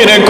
Tienen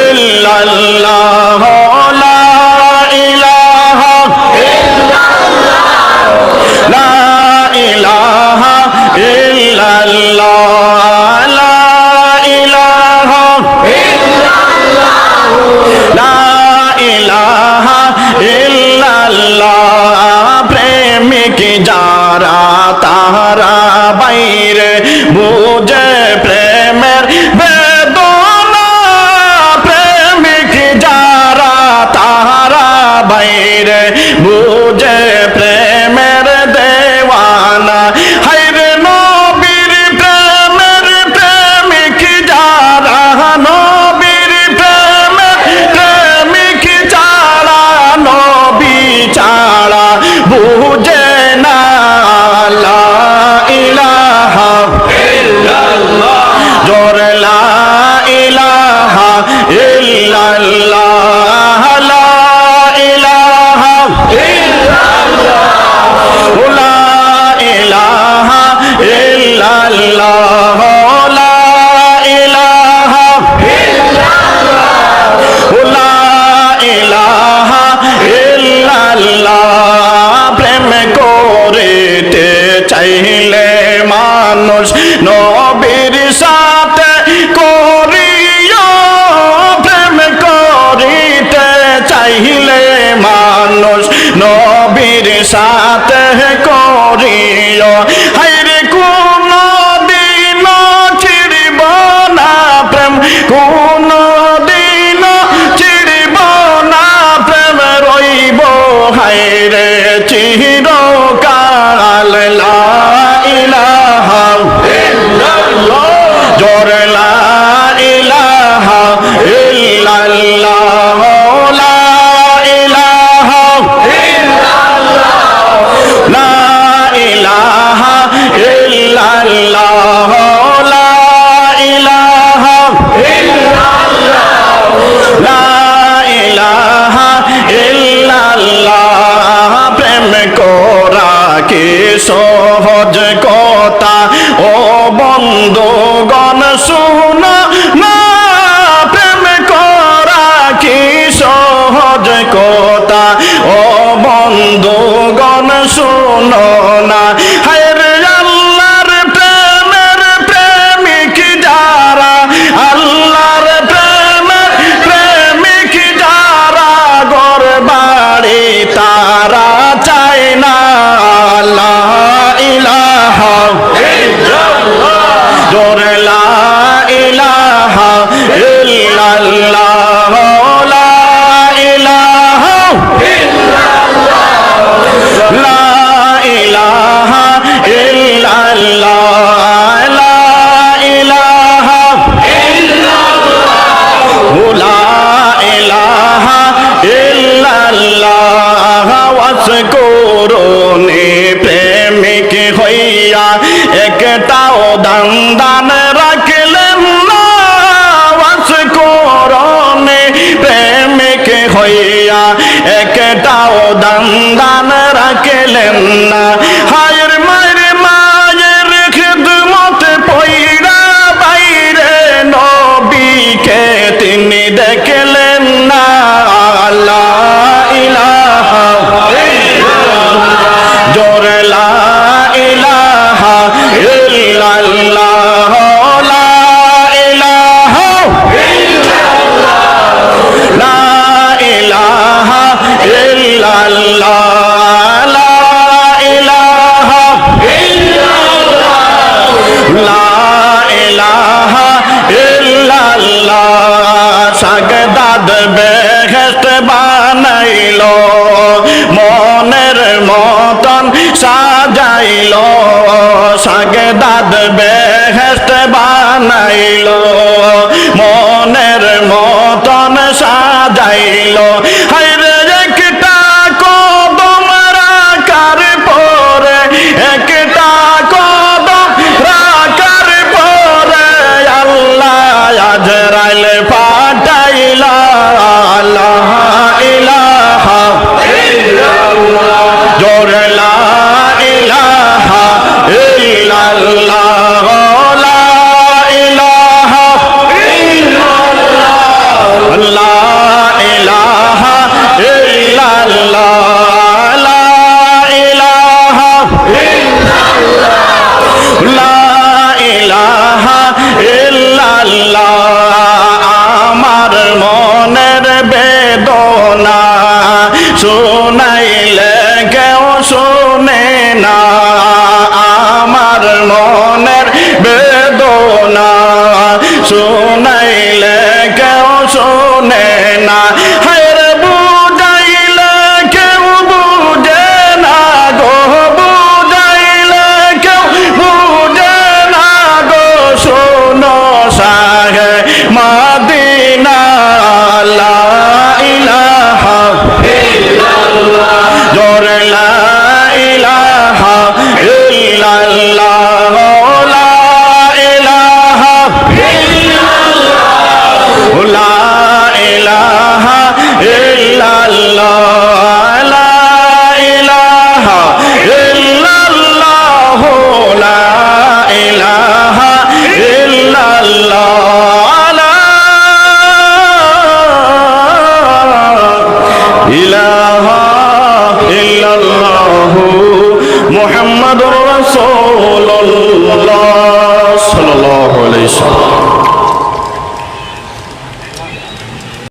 ইল্লাল্লাহ। সাথে করিও। হাইরে কোন দিন ছিড়ব না প্রেম, কোন দিন ছিড়ব না প্রেম রইব। হাইরে চিরকাল লা ইলাহা ইল্লাল্লাহ। জোরে লা সহজ কথা। ও বন্ধুগণ শুনা একটাও দান দান রাখলেন না। বানাইল সাগদাদ বেহেস্ট বানাইল মনের মতন সাজাইল। হাই শুনাইলে কেউ শুনে না إلى